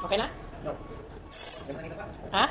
Okay na? No. Pa. Ha? Ah.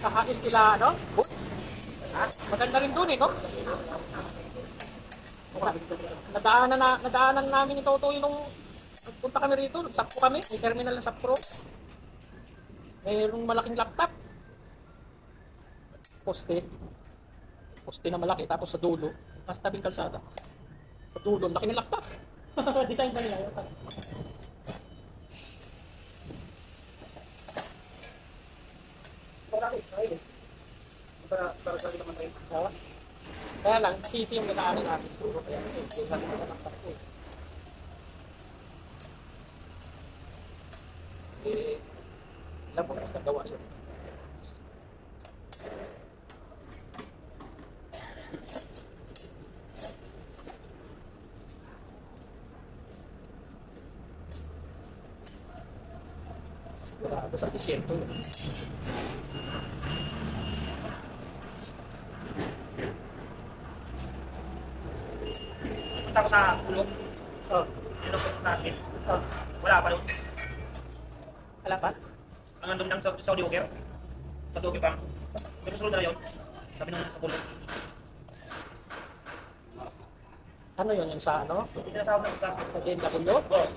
Kakain sila, ano? Boots? Ha? Maganda rin dun eh, no? Nadaanan, na, nadaanan namin ni Toto nung punta kami rito, nagsapro kami, may terminal ng sapro. Mayroong malaking laptop. Poste. Poste na malaki, tapos sa dulo, nasa tabing kalsada. Sa dulo, laki ng laptop. Design ba nila yun? Sa sa sa naman tayo. Oo. Kaya lang, city yung ginaanin namin. Kaya city yung ginaanin namin. Eh, sila po mas nagawa yun. Grabe sa disyerto yun. Punta ko sa pulo. Oh. Punta sa akin. Oh. Wala pa doon. Wala pa? Ang nandun lang sa Saudi Walker. Sa Dugi pa. Pero sunod na yun. Sabi nung sa pulo. Ano yun yung sa ano? Hindi na sa ako sa Sa JW? Oo.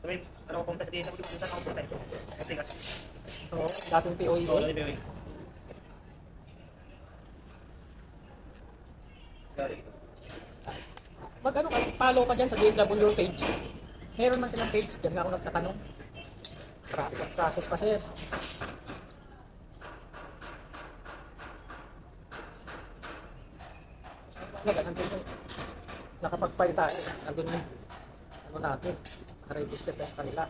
Sabi, ano ko punta dito, sabi ko saan ako punta eh. Kasi kasi. Oo, dating Oo, POE. dali ba yun? Mag ano ka, follow ka dyan sa JW page. Meron man silang page, dyan nga ako nagtatanong. Pra process pa sir. Wala, nandun yung nakapag-file tayo. Nandun yung ano natin, nakaregister tayo sa kanila.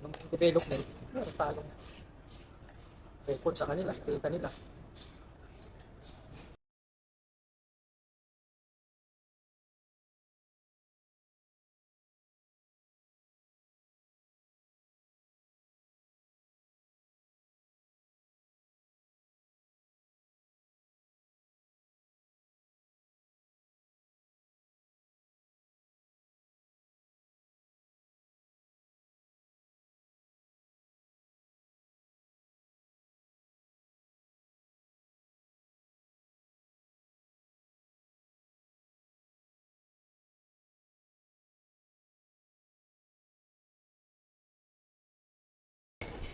Anong development, meron tayong record sa kanila, sa data nila.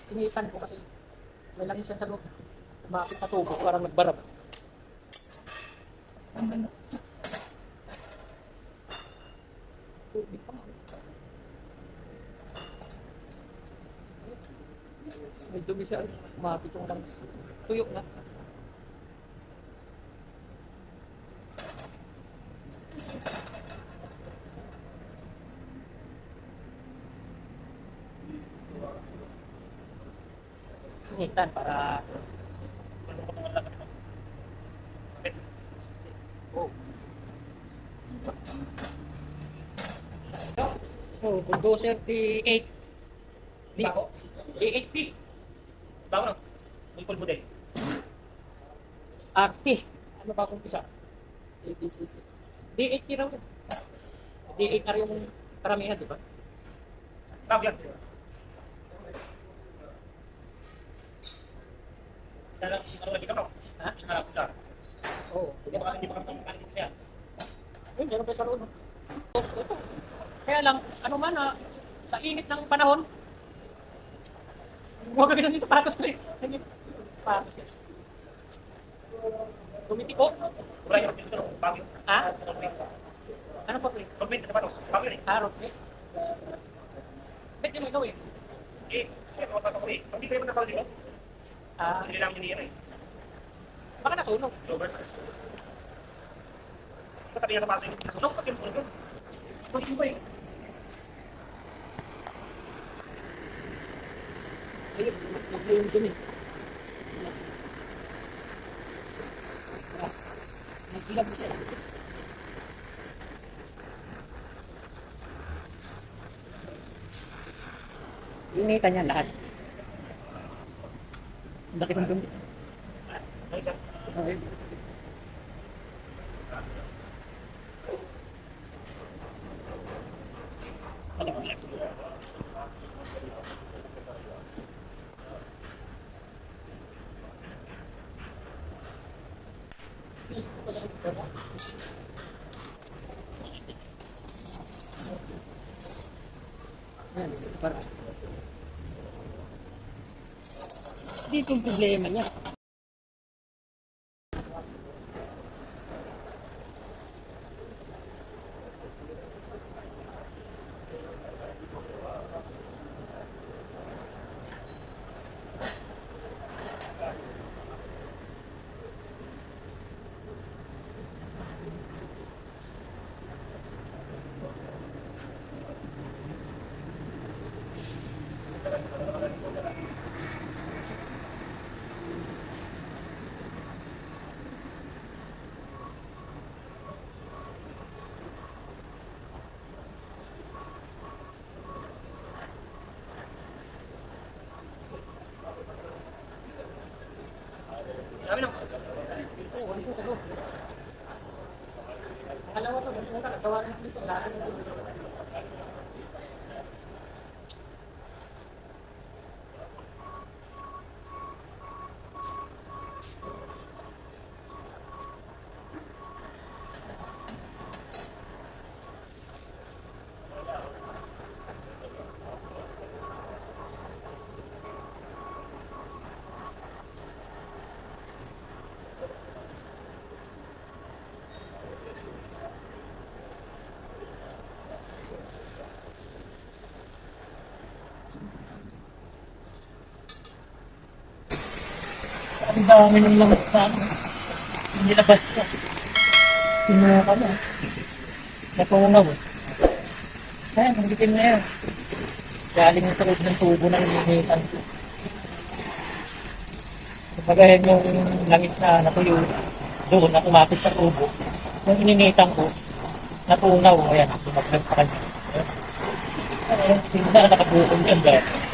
Initan ko kasi may langis yan sa loob. Umapit na tubo, parang nagbarab. Tubig pa. May dumi siya. Umapit yung langis. Tuyo na. Initan para Oh. Oh, bulldozer D8. D Bago? D8P. Bago na. May full model. RT. Ano ba kung isa? ABCD. D8P raw yun. D8R yung karamihan, di ba? Bago yan. Sana ano lagi ka no? Ha? Sana lang siya. Oo. Hindi ba hindi ba kami makalit siya? Yun, pa sa roon. Kaya lang, ano man na, sa init ng panahon, huwag ka ganun yung sapatos ko eh. Sapatos. Tumiti po. Wala yung dito, bagyo. Ha? Ano pa eh? Complete na sapatos. Bagyo yun eh. Arot po. Ba't di mo ikaw eh? Eh, eh, mga tato ko eh. Hindi kayo matapal dito. Ah, Hindi lang hindi yan eh. baka nasunog. Robert. Katabi niya sa paso yun. Sunog, kasi yung sunog. Sunog ba eh. Ayun, nag-blame dun eh. Nagkilag siya. Initan niya lahat. Laki ng dumi. Okay. Yan, para. Dito yung problema niya. Oo, rin dito, lahat ng lamok sa ano. Nilabas ko. Kinuha ka na. Natungaw eh. Ayan, ang bitin na yan. Galing sa loob ng tubo ng linitan. Kumbaga yan yung langis na natuyo doon na kumapit sa tubo. Yung ininitan ko, natunaw. Ayan, sumaglag pa kanya. Ayan, hindi na nakabukong yan dahil.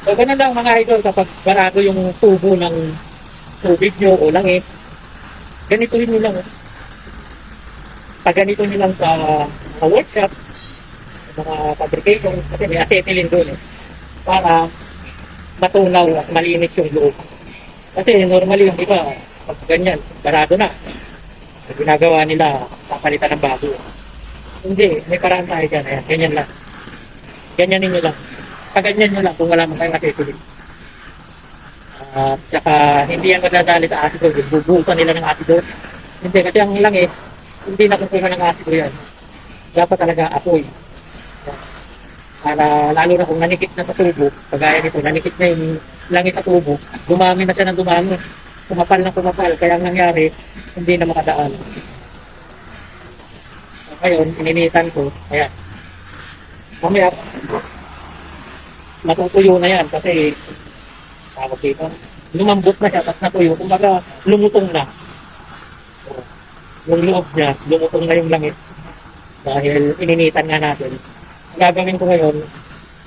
So, ganun lang mga idol kapag barado yung tubo ng tubig nyo o langis, ganituhin nyo lang. Pag ganito nyo sa mga workshop, sa mga fabrication, kasi may acetylene doon eh, para matunaw at malinis yung loob. Kasi normally yung iba, pag ganyan, barado na, ang ginagawa nila, papalitan ng bago. Hindi, may paraan tayo dyan. Ayan, ganyan lang. Ganyan ninyo lang kaganyan nyo lang kung wala mo kayong acetylene. At saka hindi yan madadali sa asido, bubuhusan nila ng asido. Hindi, kasi ang langis, hindi nakukuha ng asido yan. Dapat talaga apoy. Para lalo na kung nanikit na sa tubo, kagaya nito, nanikit na yung langis sa tubo, dumami na siya ng dumami. Kumapal na kumapal, kaya ang nangyari, hindi na makadaan. Ngayon, ininitan ko, ayan. Mamaya, matutuyo na yan kasi tawag dito, lumambot na siya tapos natuyo. Kumbaga, lumutong na. Yung loob niya, lumutong na yung langit. Dahil ininitan nga natin. Gagawin ko ngayon,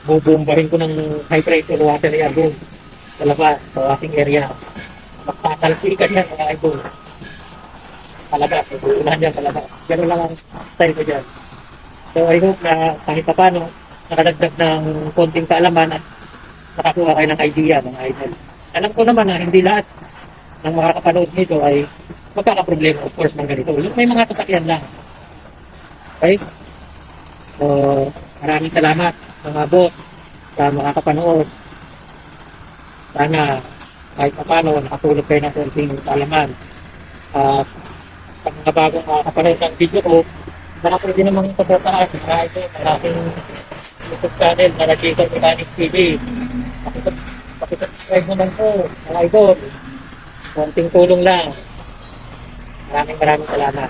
bubumbahin ko ng high pressure water yan doon sa labas, sa washing area. Magtatalsikan yan mga idol. Palabas, buunan yan palabas. Ganun lang ang style ko dyan. So I hope na kahit pa paano, nakadagdag ng konting kaalaman at nakakuha kayo ng idea mga idol. Alam ko naman na hindi lahat ng makakapanood nito ay magkakaproblema of course ng ganito. May mga sasakyan lang. Okay? So, maraming salamat mga boss sa makakapanood. Sana kahit pa paano, nakatulog kayo ng konting alaman. At sa mga bagong makakapanood ng video ko, baka pwede namang pagkataan, marami ito, malaking YouTube channel na Nagkikon Mechanic TV. Pakisub- Pakisubscribe naman po, mga idol. Konting tulong lang. Maraming maraming salamat.